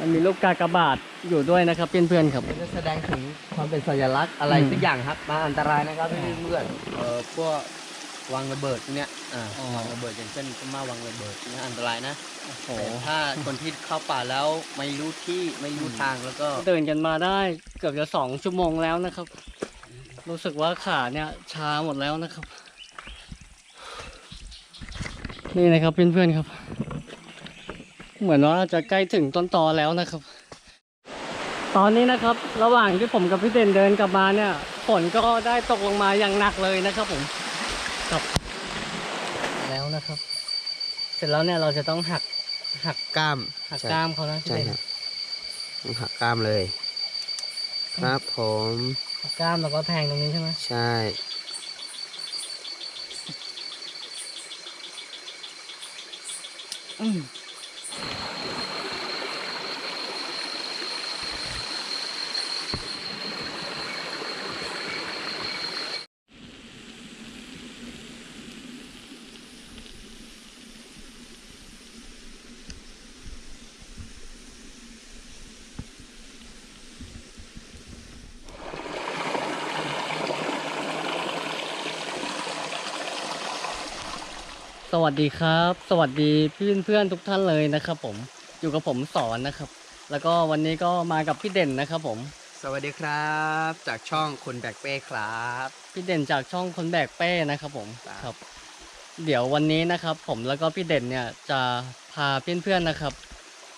มันมีลูกกากบาทอยู่ด้วยนะครับเพื่อนๆครับมันจะแสดงถึงความเป็นสัญลักษณ์อะไรอืม สักอย่างครับ มาอันตรายนะครับพี่เพื่อนเอ่อพวกวางระเบิดพวกเนี้ยอ่าอ๋อวางระเบิดอย่างเช่นพม่าวางระเบิดเนี่ยอันตรายนะโอ้โหแต่ถ้าคนที่เข้าป่าแล้วไม่รู้ที่ไม่รู้ทางแล้วก็เดินกันมาได้เกือบจะสองชั่วโมงแล้วนะครับ รู้สึกว่าขาเนี่ยชาหมดแล้วนะครับ นี่นะครับเพื่อนๆครับ เหมือนว่าจะใกล้ถึงต้นตอแล้วนะครับ ตอนนี้นะครับ ระหว่างที่ผมกับพี่เด่นเดินกลับมาเนี่ยฝนก็ได้ตกลงมาอย่างหนักเลยนะครับผมครับแล้วนะครับ เสร็จแล้วเนี่ยเราจะต้องหักหักกล้ามหักกล้ามเขานะพี่ใช่เด่นครับต้องหักกล้ามเลย ครับผม หักกล้ามแล้วก็แทงตรงนี้ใช่ไหมใช่ อืม วัสดีครับ สวัสดีเพื่อนเพื่อนๆทุกท่านเลยนะครับ ผมอยู่กับผมสอนนะครับ แล้วก็วันนี้ก็มากับพี่เด่นนะครับ ผม สวัสดีครับ จากช่องคนแบกเป้ครับพี่เด่นจากช่องคนแบกเป้นะครับผมครับครับ เดี๋ยววันนี้นะครับ ผมแล้วก็พี่เด่นเนี่ยจะพาเพื่อนๆนะครับ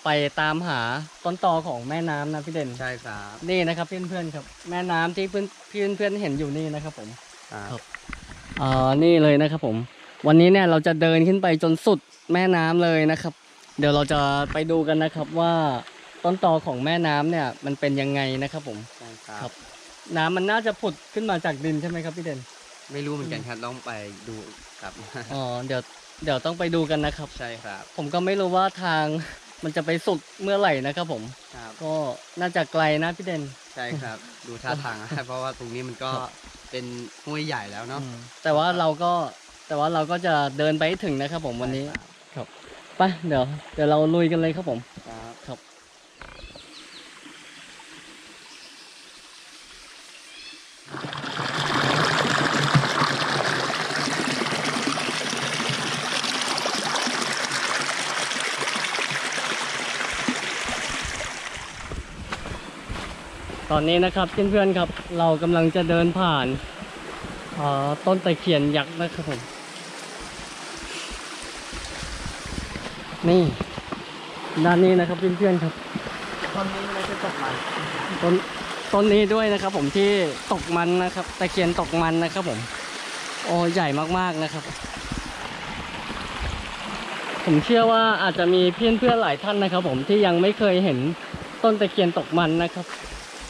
ไปตามหาต้นตอของแม่น้ำนะพี่เด่นใช่ครับนี่นะครับเพื่อนๆครับ แม่น้ำที่เพื่อนเพื่อนๆเห็นอยู่นี่นะครับ ผมครับอ่านี่เลยนะครับผม วันนี้เนี่ยเราจะเดินขึ้นไปจนสุดแม่น้ำเลยนะครับ เดี๋ยวเราจะไปดูกันนะครับว่าต้นตอของแม่น้ำเนี่ยมันเป็นยังไงนะครับผมใช่ครัครับบน้ำมันน่าจะผุดขึ้นมาจากดินใช่ไหมครับพี่เด่นไม่รู้เหมือนกันครับต้องไปดูครับอ๋อเดี๋ยวเดี๋ยวต้องไปดูกันนะครับใช่ครับ ผมก็ไม่รู้ว่าทางมันจะไปสุดเมื่อไหร่นะครับผมครับก็น่าจะไกลนะพี่เด่นใช่ครับ ดูท่าทางนะเพราะว่าตรงนี้มันก็ครับเป็นห้วยใหญ่แล้วเนาะอืมแต่ว่าเราก็ แต่ว่าเราก็จะเดินไปให้ถึงนะครับผมวันนี้ใช่ครับไปเดี๋ยวเดี๋ยวเราลุยกันเลยครับผม ครับครับ ตอนนี้นะครับเพื่อนๆครับ เรากำลังจะเดินผ่านเอ่อต้นตะเคียนยักษ์นะครับผม นี่ ด้านนี้นะครับเพื่อนๆครับตอนนี้ไม่ใช่ตกมันต้นต้นนี้ด้วยนะครับ ผมที่ตกมันนะครับตะเคียนตกมันนะครับผมโอ้ใหญ่มากๆนะครับ ผมเชื่อว่าอาจจะมีเพื่อนๆหลายท่านนะครับ ผมที่ยังไม่เคยเห็นต้นตะเคียนตกมันนะครับ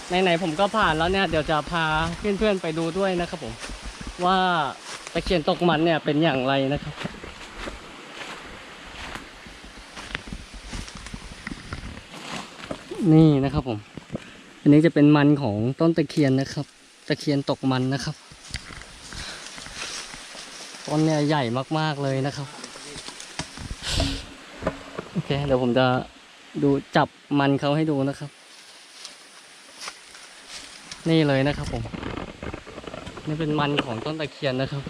ไหนๆผมก็ผ่านแล้วเนี่ยเดี๋ยวจะพาเพื่อนๆไปดูด้วยนะครับผม ว่าตะเคียนตกมันเนี่ยเป็นอย่างไรนะครับ นี่นะครับผม อันนี้จะเป็นมันของต้นตะเคียนนะครับ ตะเคียนตกมันนะครับ ต้นเนี่ยใหญ่มากๆเลยนะครับ โอเค เดี๋ยวผมจะดูจับมันเขาให้ดูนะครับ นี่เลยนะครับผม นี่เป็นมันของต้นตะเคียนนะครับ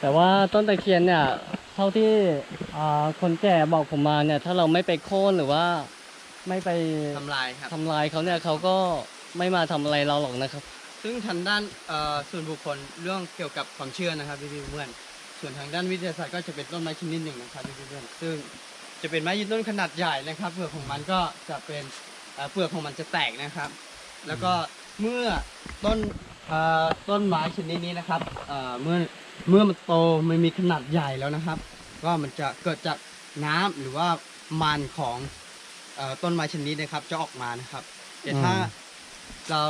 แต่ว่าต้นตะเคียนเนี่ย ท่าที่อ่าคนแก่บอกผมมาเนี่ย ถ้าเราไม่ไปโค่นหรือว่าไม่ไปทำลายครับทำลายเขาเนี่ยเขาก็ไม่มาทำอะไรเราหรอกนะครับ ซึ่งทางด้านเอ่อส่วนบุคคลเรื่องเกี่ยวกับความเชื่อนะครับพี่พี่ๆเพื่อนส่วนทางด้านวิทยาศาสตร์ก็จะเป็นต้นไม้ชนิดหนึ่งนะครับพี่พี่ๆเพื่อนซึ่งจะเป็นไม้ยืนต้นขนาดใหญ่นะครับเปลือกของมันก็จะเป็นเอ่อเปลือกของมันจะแตกนะครับ แล้วก็เมื่อต้นเอ่อต้นไม้ชนิดนี้นะครับเอ่อเมื่อเมื่อมันโตมันมีขนาดใหญ่แล้วนะครับ ก็มันจะเกิดจากน้ำหรือว่ามันของเอ่อต้นไม้ชนิดนะครับ จะออกมานะครับ แต่ถ้าอืมเรา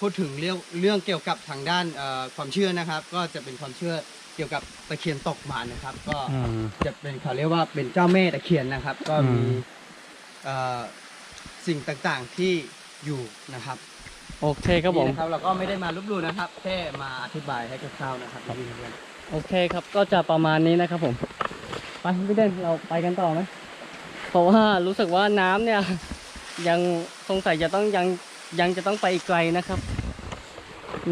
พูดถึงเรื่องเรื่องเกี่ยวกับทางด้านเอ่อความเชื่อนะครับ ก็จะเป็นความเชื่อเกี่ยวกับตะเคียนตกมันนะครับ ก็อืมจะเป็นเขาเรียกว่าเป็นเจ้าแม่ตะเคียนนะครับ ก็มีอืมเอ่อสิ่งต่างๆที่อยู่นะครับโอเคครับผมนี่นะครับเราก็ไม่ได้มาลบหลู่นะครับ แค่มาอธิบายให้คร่าวๆนะครับพี่เพื่อน โอเคครับก็จะประมาณนี้นะครับผมไปพี่เด่นเราไปกันต่อไหมเพราะว่ารู้สึกว่าน้ำเนี่ย ยังสงสัยจะต้องยังยังจะต้องไปอีกไกลนะครับ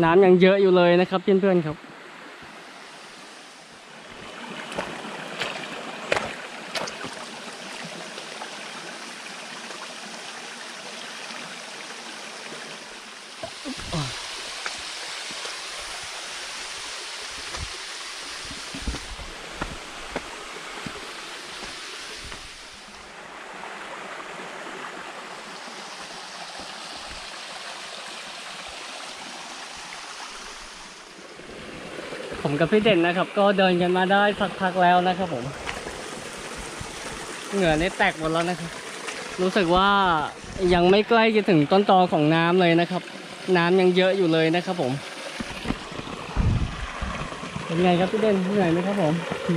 น้ำยังเยอะอยู่เลยนะครับเพื่อนๆครับ กับพี่เด่นนะครับ ก็เดินกันมาได้สักพักแล้วนะครับผม เหงื่อนี่แตกหมดแล้วนะครับ รู้สึกว่ายังไม่ใกล้จะถึงต้นตอของน้ำเลยนะครับ น้ำยังเยอะอยู่เลยนะครับผมเป็นไงครับพี่เด่นเหนื่อยไหมครับผมขึ้น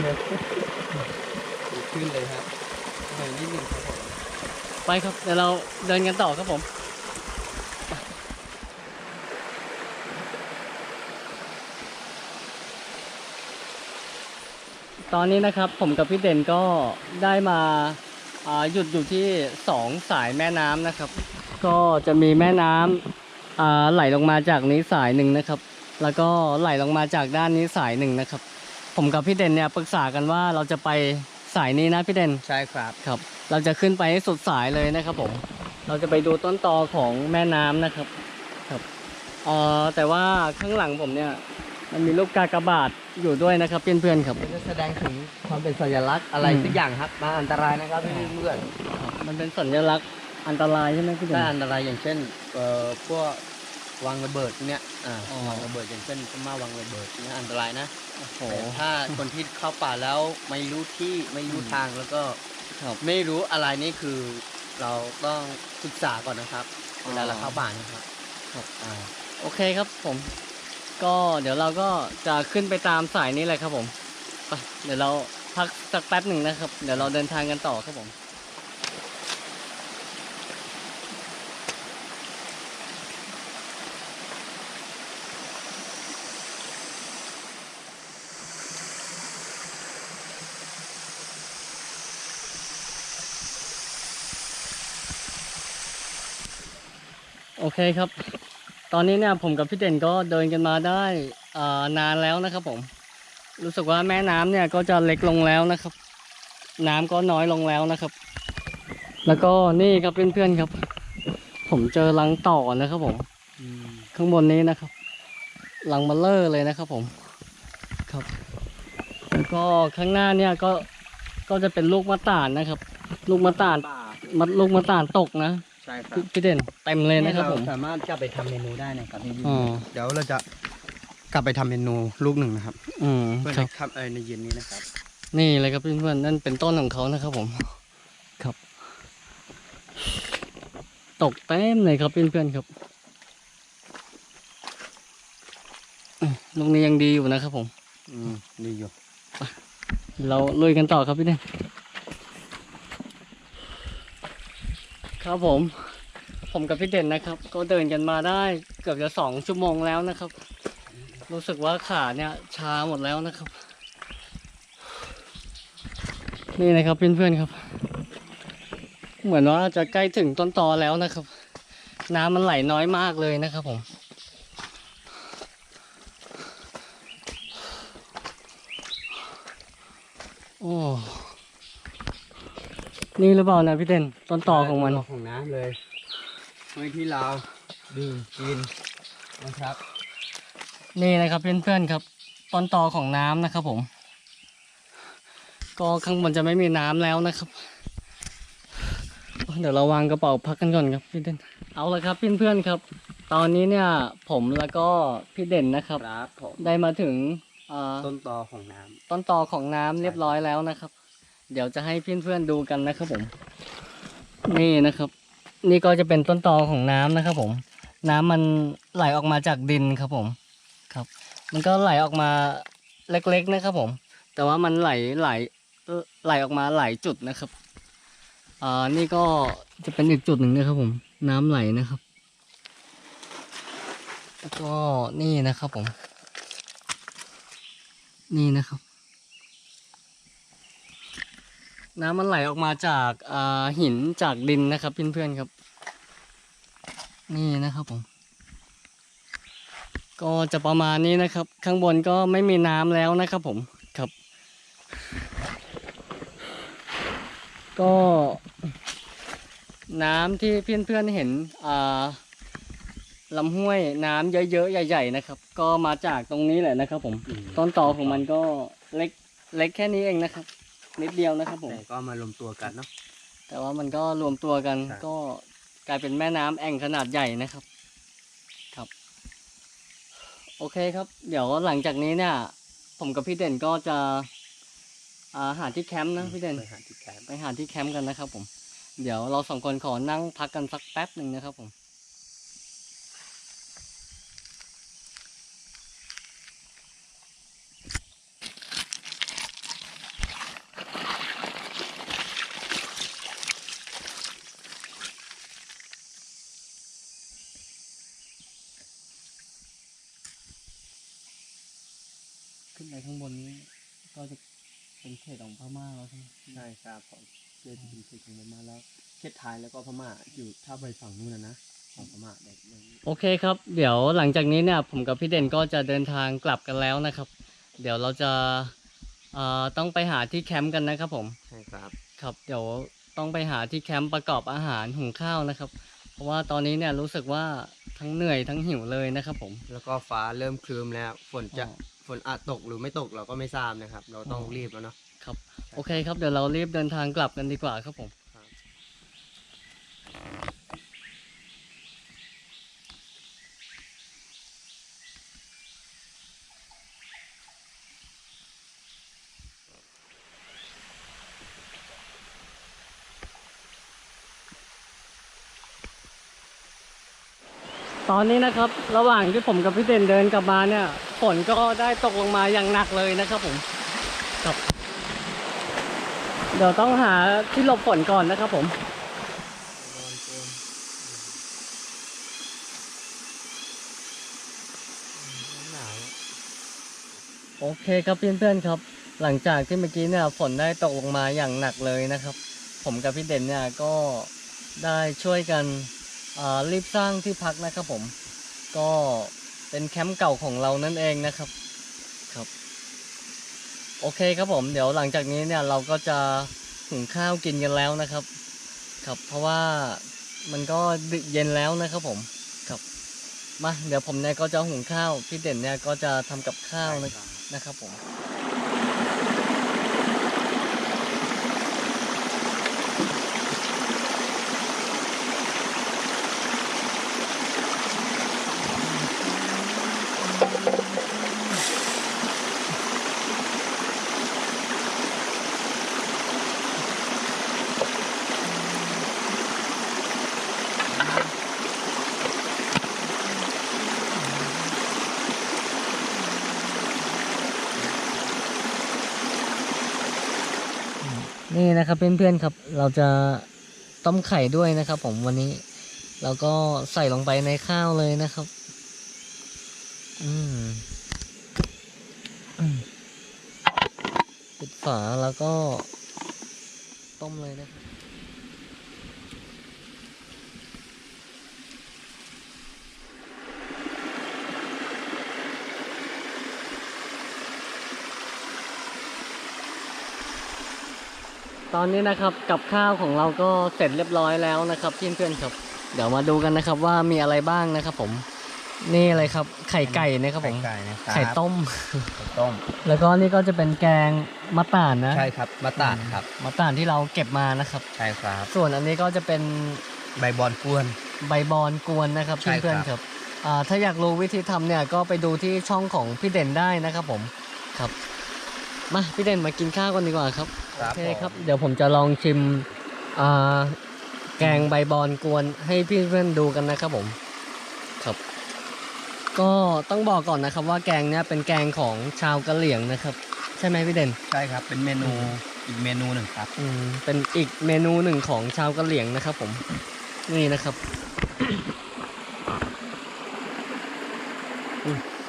เลยครับหน่อยนิดนึงครับผมไปครับเดี๋ยวเราเดินกันต่อครับผม ตอนนี้นะครับผมกับพี่เด่นก็ได้มาอ่าหยุดอยู่ที่สองสายแม่น้ำนะครับ ก็จะมีแม่น้ำอ่าไหลลงมาจากนี้สายหนึ่งนะครับ แล้วก็ไหลลงมาจากด้านนี้สายหนึ่งนะครับ ผมกับพี่เด่นเนี่ยปรึกษากันว่าเราจะไปสายนี้นะพี่เด่นใช่ครับครับ เราจะขึ้นไปให้สุดสายเลยนะครับผมเราจะไปดูต้นตอของแม่น้ำนะครับครับเอ่อแต่ว่าข้างหลังผมเนี่ยมันมีลูกกากบาท อยู่ด้วยนะครับเพื่อนๆครับ จะแสดงถึงความเป็นสัญลักษณ์อะไรอืม สักอย่างครับมาอันตรายนะครับพี่เพื่อนครับมันเป็นสัญลักษณ์อันตรายใช่ไหมพี่เด่ถ้าน อันตรายอย่างเช่นเอ่อพวกวางระเบิดเนี่ยอ่าอ๋อ วางระเบิดอย่างเช่นพม่าวางระเบิดเนี่ยอันตรายนะโอ้โห แต่ถ้าคนที่เข้าป่าแล้วไม่รู้ที่ไม่รู้อืมทางแล้วก็ครับ ไม่รู้อะไรนี่คือเราต้องศึกษาก่อนนะครับอ๋อเวลาเราเข้าป่านะครับครับอ่า โอเคครับผม ก็เดี๋ยวเราก็จะขึ้นไปตามสายนี้แหละครับผมไปเดี๋ยวเราพักสักแป๊บหนึ่งนะครับ เดี๋ยวเราเดินทางกันต่อครับผมโอเคครับ ตอนนี้เนี่ยผมกับพี่เด่นก็เดินกันมาได้านานแล้วนะครับผม รู้สึกว่าแม่น้ำเนี่ยก็จะเล็กลงแล้วนะครับ น้ำก็น้อยลงแล้วนะครับ แล้วก็นี่ครับเพื่อนๆครับ ผมเจอรังต่อนะครับผมข้างบนนี้นะครับรังเบลเลอร์เลยนะครับผมครับ แล้วก็ข้างหน้าเนี่ยก็ก็จะเป็นลูกมะตาลนะครับ ลูกมะตาลป่ามัดลูกมะตาลตกนะ ใช่ครัพี่บพี่เด่นเต็มเลยนะครับผมเาสามารถกลับไปทำเมนูได้นะครับพี่อ๋อเดี๋ยวเราจะกลับไปทำเมนูลูกหนึ่งนะครับ อืมเพื่อครัในบครับเอ่อในเย็นนี้นะครับ นี่เลยครับเพื่อนๆนั่นเป็นต้นของเขานะครับผม ครับ ตกเต็มเลยครับเพื่อนๆครับอืมลูกนี้ยังดีอยู่นะครับผม อืมดีอยู่เราลุยกันต่อครับพี่เด่น ครับผม ผมกับพี่เด่นนะครับ ก็เดินกันมาได้เกือบจะสองชั่วโมงแล้วนะครับ รู้สึกว่าขาเนี่ยชาหมดแล้วนะครับ นี่นะครับเพื่อนๆครับ เหมือนว่าจะใกล้ถึงต้นตอแล้วนะครับ น้ำมันไหลน้อยมากเลยนะครับผมโอ้ นี่หรือเปล่านะพี่เด่นต้นตอของมันของ น้ำเลยไว้ที่เราดื่มกินนะครับ นี่นะครับเพื่อนๆครับต้นต่อของน้ำนะครับผม ก็ข้างบนจะไม่มีน้ำแล้วนะครับ เดี๋ยวเราวางกระเป๋าพักกันก่อนครับพี่เด่นเอาละครับเพื่อนๆครับ ตอนนี้เนี่ยผมแล้วก็พี่เด่นนะครับ ครับผมได้มาถึงอ่าต้นตอของน้ำต้นตอของน้ำเรียบร้อยแล้วนะครับ เดี๋ยวจะให้เพื่อนๆดูกันนะครับผม นี่นะครับ นี่ก็จะเป็นต้นตอของน้ำนะครับ ผม น้ำมันไหลออกมาจากดินครับผมครับ มันก็ไหลออกมาเล็กๆนะครับ ผม แต่ว่ามันไหลไหลไหลออกมาหลายจุดนะครับอ่านี่ก็จะเป็นอีกจุดหนึ่งนะครับผม น้ำไหลนะครับแล้วก็นี่นะครับผม นี่นะครับ น้ำมันไหลออกมาจากอ่าหินจากดินนะครับเพื่อนๆครับ นี่นะครับผมก็จะประมาณนี้นะครับ ข้างบนก็ไม่มีน้ำแล้วนะครับผมครับ ก็น้ำที่เพื่อนๆเห็นอ่าลำห้วยน้ำเยอะๆใหญ่ ๆ นะครับ ก็มาจากตรงนี้แหละนะครับ ผมต้นตอของมันก็เล็กเล็กแค่นี้เองนะครับ นิดเดียวนะครับผม แต่ก็มารวมตัวกันเนาะ แต่ว่ามันก็รวมตัวกันครับ ก็กลายเป็นแม่น้ำแอ่งขนาดใหญ่นะครับ ครับ โอเคครับ เดี๋ยวหลังจากนี้เนี่ย ผมกับพี่เด่นก็จะอาหาที่แคมป์นะพี่เด่น ไปหาที่แคมป์ไปหาที่แคมป์กันนะครับผม เดี๋ยวเราสองคนขอนั่งพักกันสักแป๊บหนึ่งนะครับผม ขึ้นไปข้างบนนี้ ก็จะเป็นเขตของพม่าแล้วใช่ไหมใช่ครับผมเพื่อที่จะถึงมาแล้วเขตไทยแล้วก็พม่าอยู่ถ้าไปฝั่งนู้นนะนะของพม่าเด็กโอเคครับ เดี๋ยวหลังจากนี้เนี่ยผมกับพี่เด่นก็จะเดินทางกลับกันแล้วนะครับ เดี๋ยวเราจะเอ่อต้องไปหาที่แคมป์กันนะครับผมใช่ครับครับเดี๋ยวต้องไปหาที่แคมป์ประกอบอาหารหุงข้าวนะครับ เพราะว่าตอนนี้เนี่ยรู้สึกว่าทั้งเหนื่อยทั้งหิวเลยนะครับผม แล้วก็ฟ้าเริ่มครึ้มแล้ว ฝนจะอ๋อ ฝนอาจตกหรือไม่ตกเราก็ไม่ทราบนะครับ เราต้องอ๋อรีบแล้วเนาะครับ โอเคครับเดี๋ยวเรารีบเดินทางกลับกันดีกว่าครับผมตอนนี้นะครับระหว่างที่ผมกับพี่เด่นเดินกลับมาเนี่ยฝนก็ได้ตกลงมาอย่างหนักเลยนะครับผมครับ เดี๋ยวต้องหาที่หลบฝนก่อนนะครับผมโอเคครับเพื่อนๆครับ หลังจากที่เมื่อกี้เนี่ยฝนได้ตกลงมาอย่างหนักเลยนะครับ ผมกับพี่เด่นเนี่ยก็ได้ช่วยกันรีบสร้างที่พักนะครับผม ก็เป็นแคมป์เก่าของเรานั่นเองนะครับครับ โอเคครับผมเดี๋ยวหลังจากนี้เนี่ยเราก็จะหุงข้าวกินกันแล้วนะครับ ครับเพราะว่ามันก็ดึกเย็นแล้วนะครับผมครับมาเดี๋ยวผมเนี่ยก็จะหุงข้าวพี่เด่นเนี่ยก็จะทำกับข้าวนะครับผม ครับเพื่อนๆครับ เราจะต้มไข่ด้วยนะครับ ผมวันนี้ เราก็ใส่ลงไปในข้าวเลยนะครับ อืมอืมปิดฝาแล้วก็ต้มเลยนะครับ ตอนนี้นะครับกับข้าวของเราก็เสร็จเรียบร้อยแล้วนะครับเพื่อนๆครับ เดี๋ยวมาดูกันนะครับว่ามีอะไรบ้างนะครับ ผมนี่อะไรครับ ไข่ไก่นะครับผมไก่นะครับไข่ต้มไข่ต้ม แล้วก็นี่ก็จะเป็นแกงมะต่านนะใช่ครับมะตาดครับมะต่านที่เราเก็บมานะครับ ใช่ครับ ส่วนอันนี้ก็จะเป็นใบบอนกวน ใบบอนกวนนะครับใช่ครับเพื่อนๆครับอ่าถ้าอยากรู้วิธีทำเนี่ยก็ไปดูที่ช่องของพี่เด่นได้นะครับผมครับ มาพี่เด่นมากินข้าวกันดีกว่าครับ โอเคครับ เดี๋ยวผมจะลองชิมอ่าแกงใบบอนกวนให้พี่เพื่อนดูกันนะครับผมครับ ก็ต้องบอกก่อนนะครับ ว่าแกงเนี้ยเป็นแกงของชาวกะเหรี่ยงนะครับ ใช่ไหมพี่เด่นใช่ครับ เป็นเมนูอีกเมนูหนึ่งครับ อืมเป็นอีกเมนูหนึ่งของชาวกะเหรี่ยงนะครับ ผมนี่นะครับ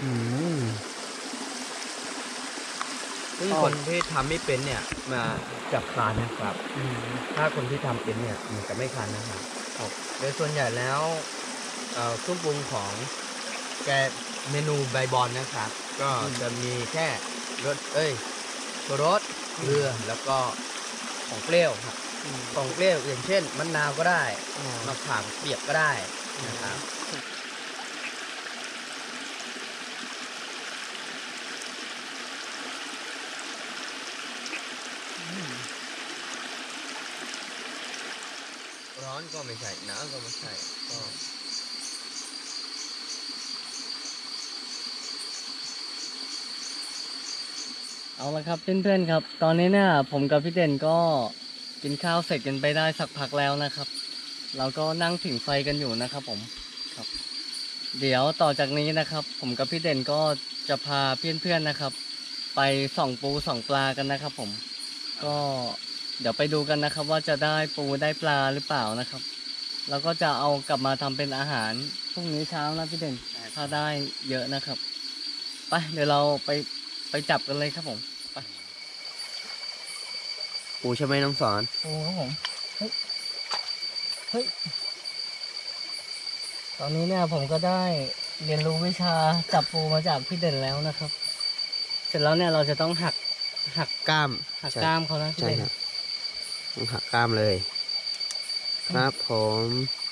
อืม ซึ่งอ๋อคนที่ทำไม่เป็นเนี่ยมาจับคานนะครับถ้าคนที่ทำเป็นเนี่ยมันจะไม่คานนะครับโดยส่วนใหญ่แล้วเอ่อเครื่องปรุงของแกเมนูใบบอลนะครับ ก็อืมจะมีแค่รสเอ้ยรสเกลือแล้วก็ของเปรี้ยวครับของเปรี้ยวอย่างเช่นมะนาวก็ได้อ๋อมะขามเปียกก็ได้นะครับ ก็ไม่ใช่หนาวก็ไม่ใช่ก็เอาละครับเพื่อนๆครับ ตอนนี้เนี่ยผมกับพี่เด่นก็กินข้าวเสร็จกันไปได้สักพักแล้วนะครับ เราก็นั่งผิงไฟกันอยู่นะครับ ผมครับ เดี๋ยวต่อจากนี้นะครับ ผมกับพี่เด่นก็จะพาเพื่อนๆนะครับ ไปส่องปูส่องปลากันนะครับ ผมก็ เดี๋ยวไปดูกันนะครับว่าจะได้ปูได้ปลาหรือเปล่านะครับ แล้วก็จะเอากลับมาทำเป็นอาหารพรุ่งนี้เช้านะพี่เด่นถ้าได้เยอะนะครับไปเดี๋ยวเราไปไปจับกันเลยครับผมปูใช่ไหมน้องสอนปูครับผมเฮ้ยเฮ้ยตอนนี้เนี่ยผมก็ได้เรียนรู้วิชาจับปูมาจากพี่เด่นแล้วนะครับ เสร็จแล้วเนี่ยเราจะต้องหักหักกล้ามหักใช่กล้ามเขานะพี่ใช่เด่นครับต้อง หักกล้ามเลย ครับผม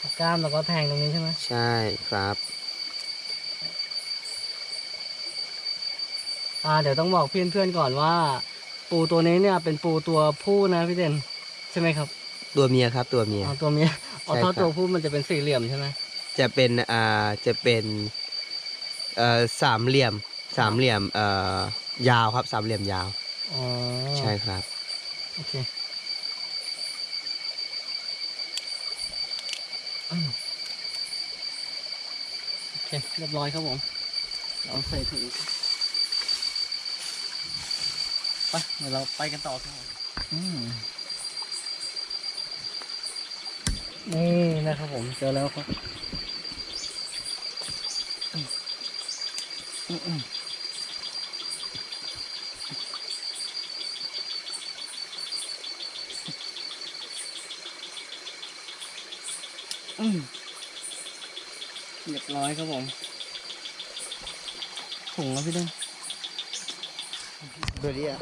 หักกล้ามแล้วก็แทงตรงนี้ใช่ไหมใช่ครับอ่าเดี๋ยวต้องบอกเพื่อนๆก่อนว่า ปูตัวนี้เนี่ยเป็นปูตัวผู้นะพี่เด่นใช่ไหมครับ ตัวเมียครับ ตัวเมียอ๋อตัวเมียอ๋อใช่ถ้าครับตัวผู้มันจะเป็นสี่เหลี่ยมใช่ไหมจะเป็นอ่าจะเป็นเอ่อสามเหลี่ยมสามเหลี่ยมเอ่อยาวครับสามเหลี่ยมยาวอ๋อใช่ครับโอเคอืม โอเค เรียบร้อยครับผม เราใส่ถุงไปเดี๋ยวเราไปกันต่อครับผมอืมนี่นะครับผม เจอแล้วครับ อืมอืมอืมอืม เรียบร้อยครับผมถุงแล้วพี่เด้งตัวนี้นี่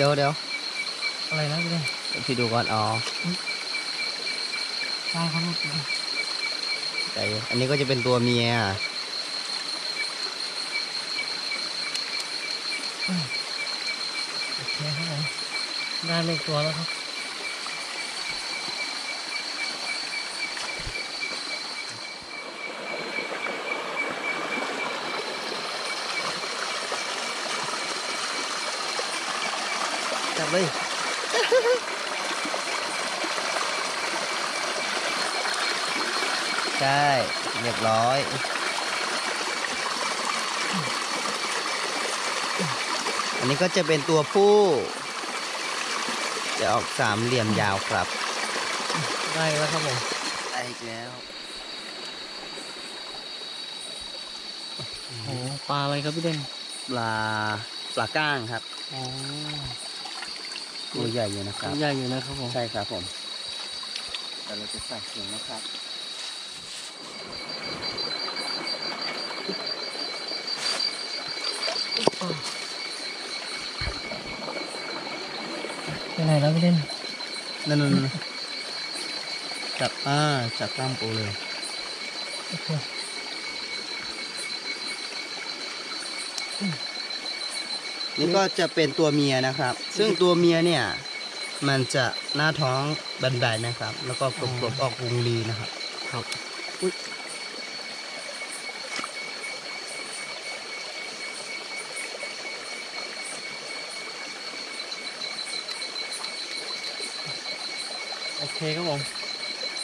ดี๋ยวเดี๋ยวอะไรนะพี่เด้งพี่ดูก่อนอ๋อใช่ครับลูกใจเย็นอันนี้ก็จะเป็นตัวเมียโอเคครับผมได้เลขตัวแล้วครับ เลย ใช่ เรียบร้อยอันนี้ก็จะเป็นตัวผู้ จะออกสามเหลี่ยมยาวครับ ได้แล้วครับผมได้อีกแล้วโอ้ปลาอะไรครับพี่เด่นปลาปลาก้างครับ อ๋อ ตัวใหญ่อยู่นะคตัรับวใหญ่อยู่นะครับผมใช่ครับผมแต่เราจะใส่ถุงนะครับไปไหนแล้วพี่เด่นนั่นนั่นนั่นจับอ่าจับกล้ามปูเลย โอเค นี่ก็จะเป็นตัวเมียนะครับ ซึ่งตัวเมียเนี่ยมันจะหน้าท้องแบนๆนะครับ แล้วก็กลบๆออกวงรีนะครับครับโอเคครับผม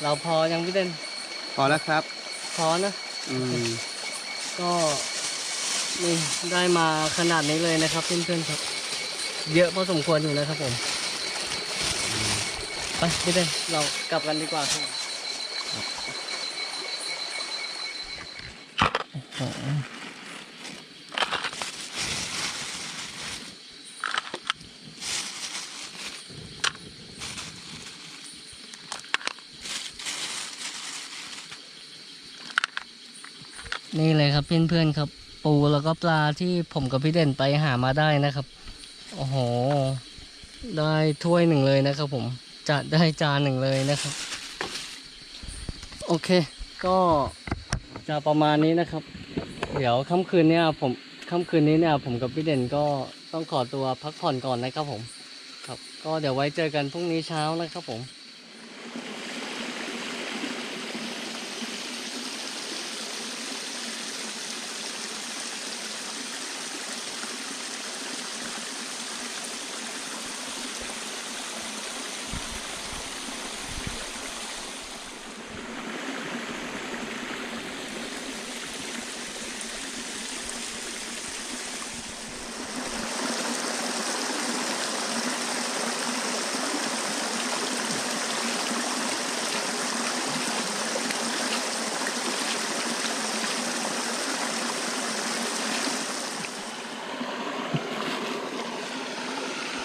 เราพอยังพี่เด่นพอแล้วครับ พอนะ อืม ก็ นี่ได้มาขนาดนี้เลยนะครับเพื่อนๆครับ เยอะพอสมควรอยู่นะครับผมไปพี่เด่นเรากลับกันดีกว่าครับนี่เลยครับเพื่อนๆครับ ปูแล้วก็ปลาที่ผมกับพี่เด่นไปหามาได้นะครับ โอ้โห ได้ถ้วยหนึ่งเลยนะครับผมจะได้จานหนึ่งเลยนะครับ โอเค ก็จะประมาณนี้นะครับ เดี๋ยวค่ำคืนเนี่ยผมค่ำคืนนี้เนี่ยผมกับพี่เด่นก็ต้องขอตัวพักผ่อนก่อนนะครับผม ครับ ก็เดี๋ยวไว้เจอกันพรุ่งนี้เช้านะครับผม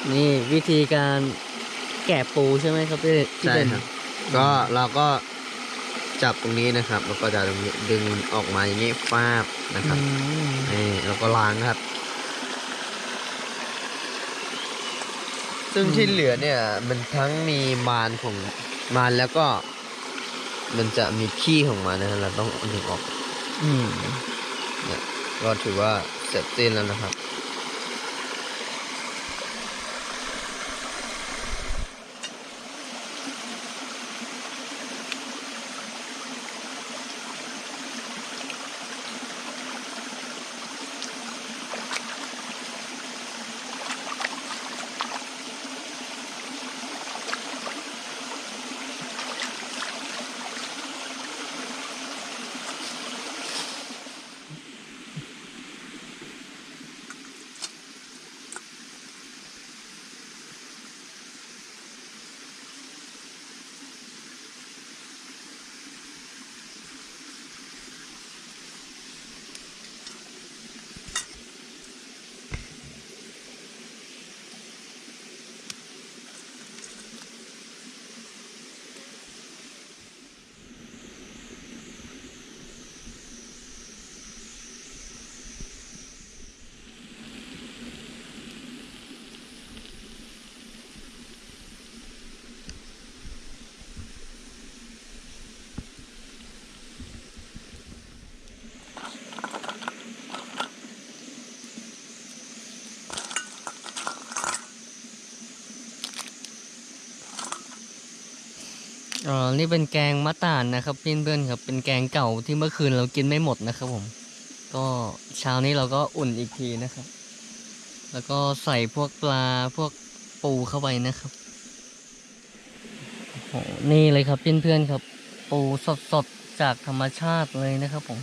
นี่วิธีการแกะปูใช่ไหมครับพี่พี่ใช่เด่นครับ ก็เราก็จับตรงนี้นะครับ แล้วก็จะดึงออกมาอย่างนี้ฟาบนะครับอืมนี่แล้วก็ล้างครับ ซึ่งที่เหลือเนี่ย มันทั้งมีมานของมานแล้วก็ มันจะมีขี้ของมันนะฮะเราต้องเอาดึงออก อืม ก็ถือว่าเสร็จสิ้นแล้วนะครับ อ๋อนี่เป็นแกงมะตานนะครับเพื่อนๆครับ เป็นแกงเก่าที่เมื่อคืนเรากินไม่หมดนะครับผม ก็เช้านี้เราก็อุ่นอีกทีนะครับ แล้วก็ใส่พวกปลาพวกปูเข้าไปนะครับโอ้นี่เลยครับเพื่อนๆครับ ปูสดๆจากธรรมชาติเลยนะครับผม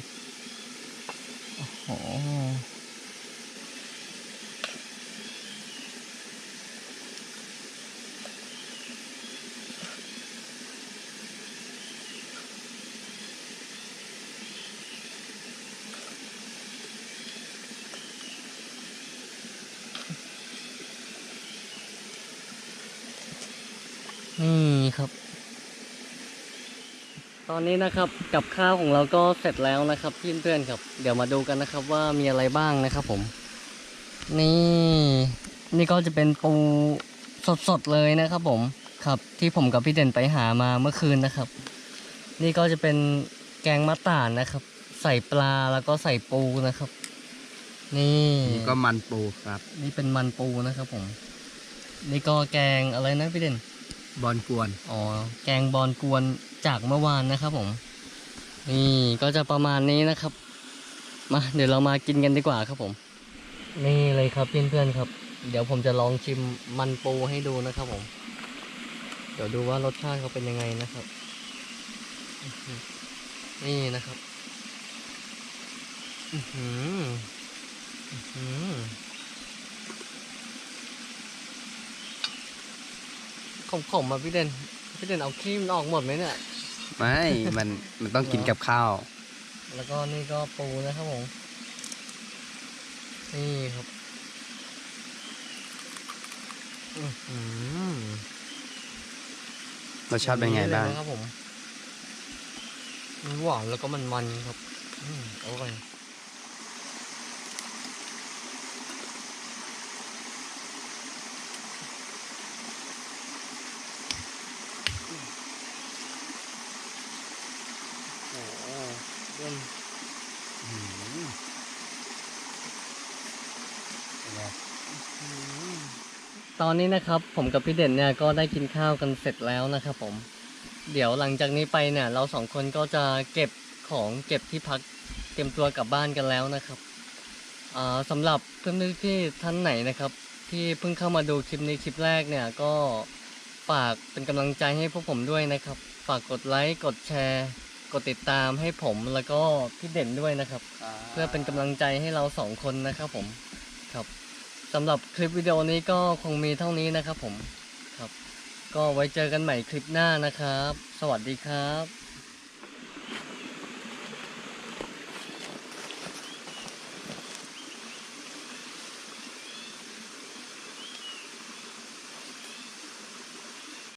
โอ้โห นี่ครับ ตอนนี้นะครับกับข้าวของเราก็เสร็จแล้วนะครับเพื่อนๆครับ เดี๋ยวมาดูกันนะครับว่ามีอะไรบ้างนะครับผม นี่ นี่ก็จะเป็นปูสดๆเลยนะครับ ผมครับที่ผมกับพี่เด่นไปหามาเมื่อคืนนะครับ นี่ก็จะเป็นแกงมะต่านนะครับ ใส่ปลาแล้วก็ใส่ปูนะครับ นี่นี่ก็มันปูครับ นี่เป็นมันปูนะครับ ผม นี่ก็แกงอะไรนะพี่เด่น บอลกวน อ๋อ แกงบอลกวนจากเมื่อวานนะครับผม นี่ก็จะประมาณนี้นะครับ มาเดี๋ยวเรามากินกันดีกว่าครับผม นี่เลยครับเพื่อนๆครับ เดี๋ยวผมจะลองชิมมันปูให้ดูนะครับผม เดี๋ยวดูว่ารสชาติเขาเป็นยังไงนะครับ นี่นะครับ อือหืออื้อหือ ขมๆมาพี่เด่นพี่เด่นเอาขี้มันออกหมดไหมเนี่ย ไม่ มัน มันต้องกินกับข้าว แล้วก็นี่ก็ปูนะครับผม นี่ครับอื้อหือรสชาติเป็นไงบ้างลยนะครับผม มันหวานแล้วก็มันมันๆครับ อืมอร่อยโอ้โหเพื่อน ตอนนี้นะครับผมกับพี่เด่นเนี่ยก็ได้กินข้าวกันเสร็จแล้วนะครับผม เดี๋ยวหลังจากนี้ไปเนี่ยเราสองคนก็จะเก็บของเก็บที่พักเตรียมตัวกลับบ้านกันแล้วนะครับอ่าสำหรับเพื่อนๆที่ท่านไหนนะครับ ที่เพิ่งเข้ามาดูคลิปนี้คลิปแรกเนี่ยก็ฝากเป็นกำลังใจให้พวกผมด้วยนะครับ ฝากกดไลค์กดแชร์ กดติดตามให้ผมแล้วก็พี่เด่นด้วยนะครับ เพื่อเป็นกำลังใจให้เราสองคนนะครับผมครับ สำหรับคลิปวิดีโอนี้ก็คงมีเท่านี้นะครับผมครับ ก็ไว้เจอกันใหม่คลิปหน้านะครับ สวัสดีครับ